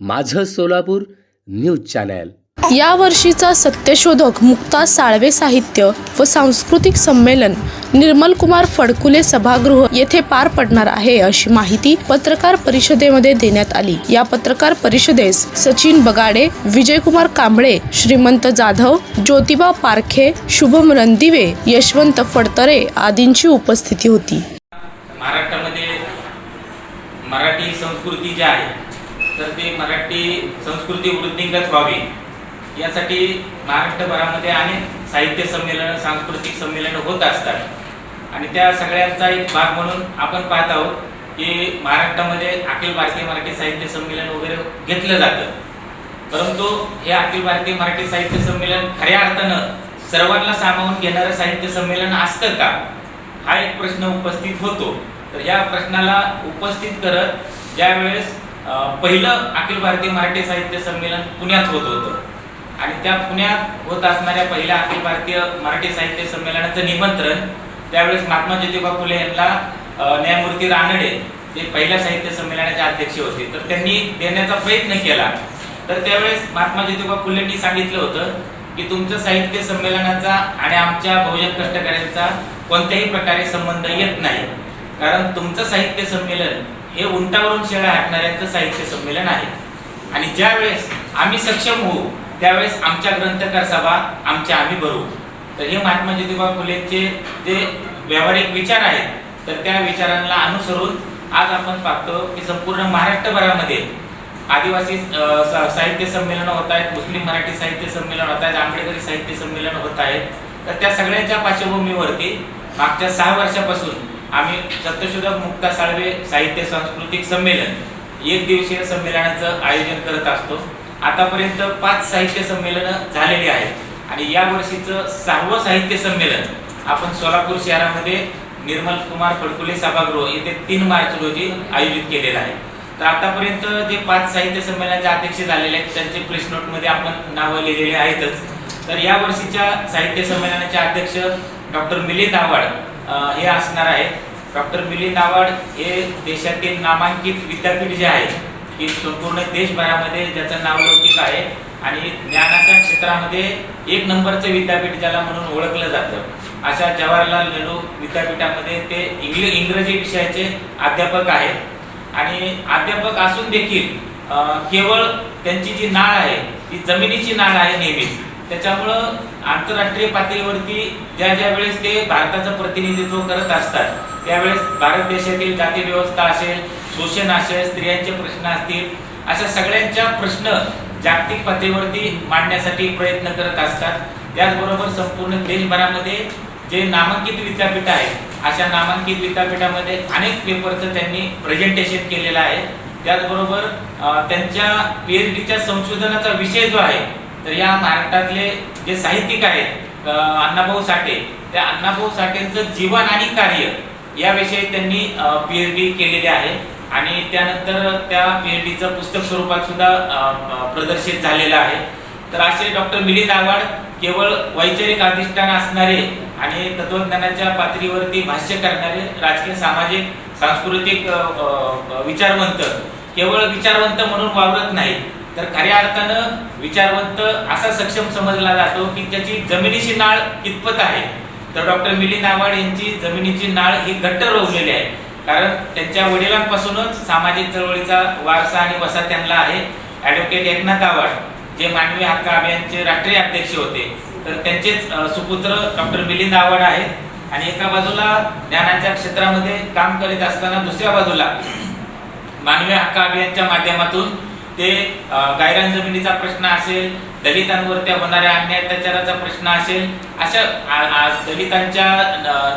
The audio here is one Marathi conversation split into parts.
माझं सोलापूर न्यूज चॅनल. या वर्षीचा सत्यशोधक मुक्ता साळवे साहित्य व सांस्कृतिक संमेलन निर्मल कुमार फडकुले सभागृह येथे पार पडणार आहे अशी माहिती पत्रकार परिषदेमध्ये देण्यात आली. या पत्रकार परिषदेस सचिन बगाडे विजयकुमार कांबळे श्रीमंत जाधव ज्योतिबा पारखे शुभम रणदिवे यशवंत फडतरे आदींची उपस्थिती होती. महाराष्ट्रामध्ये मराठी संस्कृती जी आहे तर ते मराठी संस्कृती वृद्धिंगत व्हावी. यासाठी महाराष्ट्रभरामध्ये अनेक साहित्य संमेलनं सांस्कृतिक संमेलनं होत असतात. आणि त्या सगळ्यांचा एक भाग म्हणून आपण पाहत आहोत की महाराष्ट्रामध्ये अखिल भारतीय मराठी साहित्य संमेलन वगैरे घेतलं जातं. परंतु हे अखिल भारतीय मराठी साहित्य संमेलन खऱ्या अर्थानं सर्वांना सामावून घेणारं साहित्य संमेलन असतं का? हा एक प्रश्न उपस्थित होतो. तर या प्रश्नाला उपस्थित करत ज्यावेळेस पहिलं अखिल भारतीय मराठी साहित्य संमेलन पुण्यात होत होतं. आणि त्या पुण्यात होत असणाऱ्या पहिल्या अखिल भारतीय मराठी साहित्य संमेलनाचं निमंत्रण त्यावेळेस महात्मा ज्योतिबा फुले यांना न्यायमूर्ती रानडे जे पहिल्या साहित्य संमेलनाचे अध्यक्ष होते. तर त्यांनी देण्याचा प्रयत्न केला. तर त्यावेळेस महात्मा ज्योतिबा फुलेंनी सांगितलं होतं की तुमचं साहित्य संमेलनाचा आणि आमच्या बहुजन कष्टकऱ्यांचा कोणत्याही प्रकारे संबंध येत नाही. कारण तुमचं साहित्य संमेलन हे उंटावरून शेळा हाकणाऱ्यांचं साहित्य संमेलन आहे. आणि ज्यावेळेस आम्ही सक्षम होऊ त्यावेळेस आमच्या ग्रंथकार सभा आमच्या आम्ही भरू. तर हे महात्मा ज्योतिबा फुलेंचे जे व्यावहारिक विचार आहेत तर त्या विचारांना अनुसरून आज आपण पाहतो की संपूर्ण महाराष्ट्रभरामध्ये आदिवासी साहित्य संमेलन होत आहेत मुस्लिम मराठी साहित्य संमेलन होत आहेत आंबेडकरी साहित्य संमेलन होत आहेत. तर त्या सगळ्यांच्या पार्श्वभूमीवरती मागच्या सहा वर्षापासून आम्ही सत्यशोधक मुक्ता साळवे साहित्य सांस्कृतिक संमेलन एक दिवसीय संमेलनाचं आयोजन करत असतो. आतापर्यंत पाच साहित्य संमेलनं झालेली आहेत आणि या वर्षीचं सहावं साहित्य संमेलन आपण सोलापूर शहरामध्ये निर्मल कुमार फडकुले सभागृह येथे तीन मार्च रोजी आयोजित केलेलं आहे. तर आतापर्यंत जे पाच साहित्य संमेलनाचे अध्यक्ष झालेले आहेत त्यांचे प्रेस नोटमध्ये आपण नावं लिहिलेले आहेतच. तर या वर्षीच्या साहित्य संमेलनाचे अध्यक्ष डॉक्टर मिलिंद आव्हाड हे असणार आहे. डॉक्टर मिलिंद आवाड हे देशातील नामांकित विद्यापीठ जे आहे की संपूर्ण देशभरामध्ये ज्याचं नाव लौकिक आहे आणि ज्ञानाच्या क्षेत्रामध्ये एक नंबरचं विद्यापीठ ज्याला म्हणून ओळखलं जातं. अशा जवाहरलाल नेहरू विद्यापीठामध्ये ते इंग्ल इंग्रजी विषयाचे अध्यापक आहेत. आणि अध्यापक असून देखील केवळ त्यांची जी नाळ आहे ती जमिनीची नाळ आहे नेहमीच त्याच्यामुळं आंतरराष्ट्रीय पातळीवरती ज्या ज्या वेळेस ते भारताचं प्रतिनिधित्व करत असतात त्यावेळेस भारत देशातील जाती व्यवस्था असेल शोषण असेल स्त्रियांचे प्रश्न असतील अशा सगळ्यांच्या प्रश्न जागतिक पातळीवरती मांडण्यासाठी प्रयत्न करत असतात. त्याचबरोबर संपूर्ण देशभरामध्ये जे नामांकित विद्यापीठ आहे अशा नामांकित विद्यापीठामध्ये अनेक पेपरचं त्यांनी प्रेझेंटेशन केलेलं आहे. त्याचबरोबर त्यांच्या पी एच डीच्या संशोधनाचा विषय जो आहे तर या महाराष्ट्रातले जे साहित्यिक आहेत अण्णाभाऊ साठे त्या अण्णाभाऊ साठेंचं जीवन आणि कार्य याविषयी त्यांनी पी एच डी केलेली आहे. आणि त्यानंतर त्या पी एच डीचं पुस्तक स्वरूपात सुद्धा प्रदर्शित झालेलं आहे. तर असे डॉक्टर मिलिंद आव्हाड केवळ वैचारिक अधिष्ठान असणारे आणि तत्वज्ञानाच्या पातळीवरती भाष्य करणारे राजकीय सामाजिक सांस्कृतिक विचारवंत केवळ विचारवंत म्हणून वावरत नाही तर खऱ्या अर्थानं विचारवंत असा सक्षम समजला जातो की त्याची जमिनीची नाळ कितपत आहे. तर डॉक्टर मिलिंद आव्हाड यांची जमिनीची नाळ ही घट्ट रोवलेली आहे. कारण त्यांच्या वडिलांपासूनच सामाजिक चळवळीचा वारसा आणि वसा त्यांना आहे. ॲडव्होकेट एकनाथ आव्हाड जे मानवी हक्क अभियानचे राष्ट्रीय अध्यक्ष होते. तर त्यांचेच सुपुत्र डॉक्टर मिलिंद आव्हाड आहेत. आणि एका बाजूला ज्ञानाच्या क्षेत्रामध्ये काम करीत असताना दुसऱ्या बाजूला मानवी हक्क अभियानच्या माध्यमातून ते गायरान जमिनीचा प्रश्न असेल दलितांवरती होणाऱ्या अन्याय अत्याचाराचा प्रश्न असेल अशा दलितांच्या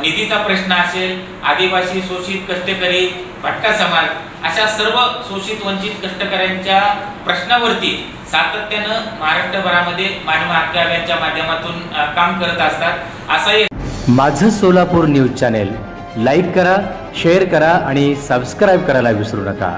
निधीचा प्रश्न असेल आदिवासी शोषित कष्टकरी भटका समाज अशा सर्व शोषित वंचित कष्टकऱ्यांच्या प्रश्नावरती सातत्यानं महाराष्ट्रभरामध्ये मानव हक्क माध्यमातून काम करत असतात. असा एक माझं सोलापूर न्यूज चॅनेल लाईक करा शेअर करा आणि सबस्क्राईब करायला विसरू नका.